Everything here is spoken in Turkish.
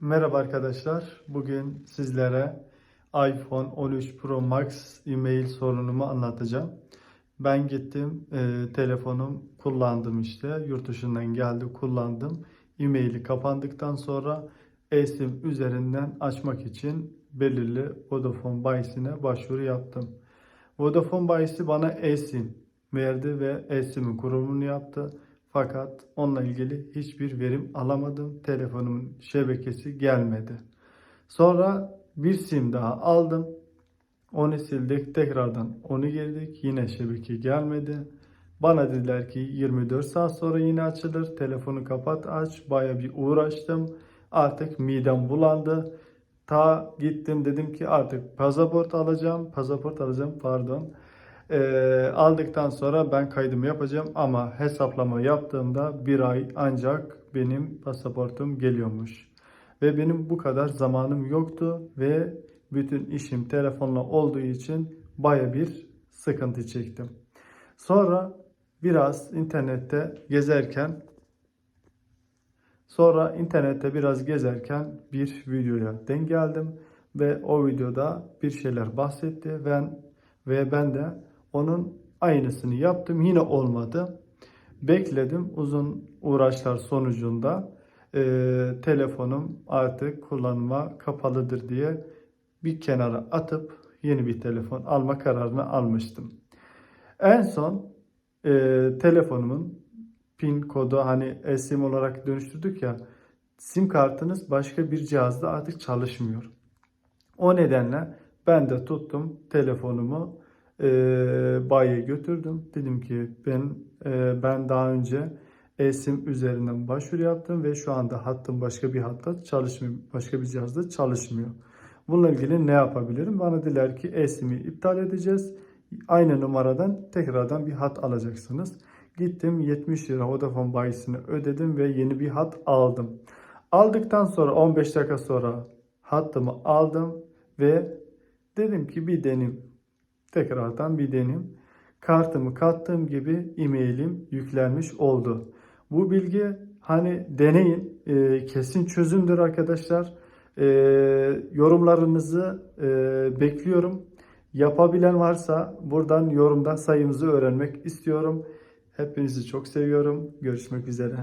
Merhaba arkadaşlar. Bugün sizlere iPhone 13 Pro Max e-mail sorunumu anlatacağım. Ben gittim, e, telefonum kullandım işte. Yurt dışından geldi, kullandım. E-maili kapandıktan sonra eSIM üzerinden açmak için belirli Vodafone bayisine başvuru yaptım. Vodafone bayisi bana eSIM verdi ve eSIM'in kurulumunu yaptı. Fakat onunla ilgili hiçbir verim alamadım. Telefonumun şebekesi gelmedi. Sonra bir sim daha aldım. Onu sildik. Tekrardan onu girdik. Yine şebeke gelmedi. Bana dediler ki 24 saat sonra yine açılır. Telefonu kapat aç. Baya bir uğraştım. Artık midem bulandı. Ta gittim dedim ki artık pasaport alacağım. Pasaport alacağım pardon. Ee, aldıktan sonra ben kaydımı yapacağım ama hesaplama yaptığımda bir ay ancak benim pasaportum geliyormuş. Ve benim bu kadar zamanım yoktu ve bütün işim telefonla olduğu için baya bir sıkıntı çektim. Sonra biraz internette gezerken sonra internette biraz gezerken bir videoya denk geldim ve o videoda bir şeyler bahsetti ve ve ben de onun aynısını yaptım. Yine olmadı. Bekledim. Uzun uğraşlar sonucunda e, telefonum artık kullanıma kapalıdır diye bir kenara atıp yeni bir telefon alma kararını almıştım. En son e, telefonumun pin kodu hani eSIM olarak dönüştürdük ya sim kartınız başka bir cihazda artık çalışmıyor. O nedenle ben de tuttum telefonumu e, bayiye götürdüm. Dedim ki ben e, ben daha önce eSIM üzerinden başvuru yaptım ve şu anda hattım başka bir hatta çalışmıyor. Başka bir cihazda çalışmıyor. Bununla ilgili ne yapabilirim? Bana dediler ki eSIM'i iptal edeceğiz. Aynı numaradan tekrardan bir hat alacaksınız. Gittim 70 lira Vodafone bayisini ödedim ve yeni bir hat aldım. Aldıktan sonra 15 dakika sonra hattımı aldım ve dedim ki bir deneyim tekrardan bir deneyim. Kartımı kattığım gibi e-mailim yüklenmiş oldu. Bu bilgi hani deneyin e, kesin çözümdür arkadaşlar. E, yorumlarınızı e, bekliyorum. Yapabilen varsa buradan yorumda sayınızı öğrenmek istiyorum. Hepinizi çok seviyorum. Görüşmek üzere.